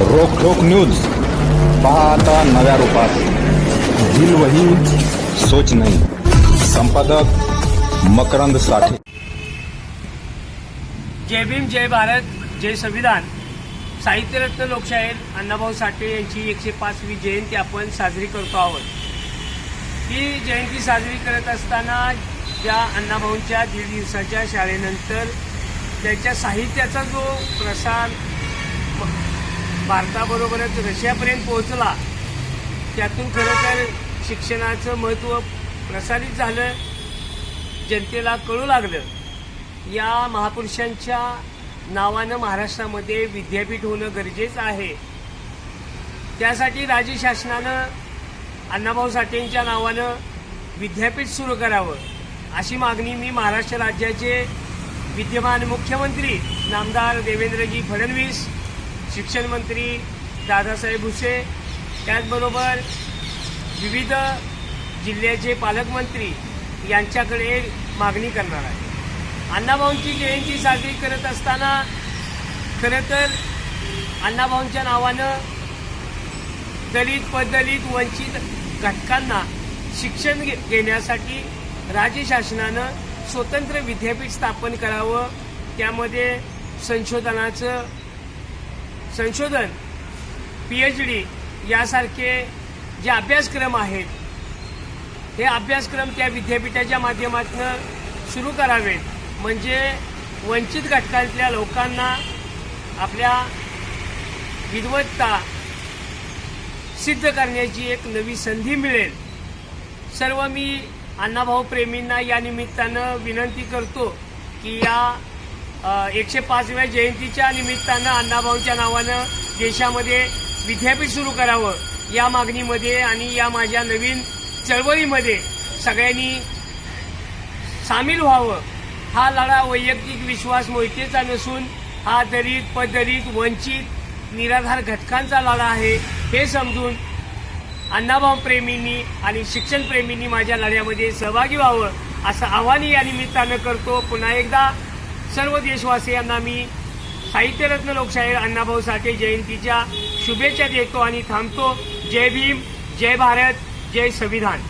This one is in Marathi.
रोखोक न्यूज. पाहता नव्या रूपात. दिल वही सोच नाही. संपादक मकरंद साठे. जय भीम जय भारत जय संविधान. साहित्यरत्न लोकशाहीर अण्णाभाऊ साठे यांची एकशे पाचवी जयंती आपण साजरी करतो आहोत. ही जयंती साजरी करत असताना ज्या अण्णाभाऊंच्या दीड दिवसाच्या शाळेनंतर त्यांच्या साहित्याचा जो प्रसार भारताबरोबरच रशियापर्यंत पोहोचला त्यातून खरं तर शिक्षणाचं महत्त्व प्रसारित झालं जनतेला कळू लागलं. या महापुरुषांच्या नावानं महाराष्ट्रामध्ये विद्यापीठ होणं गरजेचं आहे. त्यासाठी राज्य शासनानं अण्णाभाऊ साठेंच्या नावानं विद्यापीठ सुरू करावं अशी मागणी मी महाराष्ट्र राज्याचे विद्यमान मुख्यमंत्री नामदार देवेंद्रजी फडणवीस शिक्षण मंत्री दादासाहेब भुसे त्याचबरोबर विविध जिल्ह्याचे पालकमंत्री यांच्याकडे मागणी करणार आहे. अण्णाभाऊंची जयंती साजरी करत असताना खरं तर अण्णाभाऊंच्या नावानं दलित पदलित वंचित घटकांना शिक्षण घे- घेण्यासाठी राज्य शासनानं स्वतंत्र विद्यापीठ स्थापन करावं त्यामध्ये संशोधनाचं संशोधन पी एच डी यासारखे जे अभ्यासक्रम आहेत हे अभ्यासक्रम त्या विद्यापीठाच्या माध्यमातून सुरू करावेत. म्हणजे वंचित घटकांतल्या लोकांना आपल्या विद्वत्ता सिद्ध करण्याची एक नवी संधी मिळेल. सर्व मी अण्णाभाऊ प्रेमींना या निमित्तानं विनंती करतो की या एकशे पाचव्या जयंतीच्या निमित्तानं अण्णाभाऊच्या नावानं देशामध्ये विद्यापीठ सुरू करावं या मागणीमध्ये आणि या माझ्या नवीन चळवळीमध्ये सगळ्यांनी सामील व्हावं. हा लढा वैयक्तिक विश्वास मोहितेचा नसून हा दलित पदलित वंचित निराधार घटकांचा लढा आहे. हे समजून अण्णाभाऊ प्रेमींनी आणि शिक्षण प्रेमींनी माझ्या लढ्यामध्ये सहभागी व्हावं असं आव्हानही या निमित्तानं करतो. पुन्हा एकदा सर्व देशवासियांना मी साहित्यरत्न लोकशाहीर अण्णाभाऊ साठे जयंतीच्या शुभेच्छा देतो आणि थांबतो. जय भीम जय भारत जय संविधान.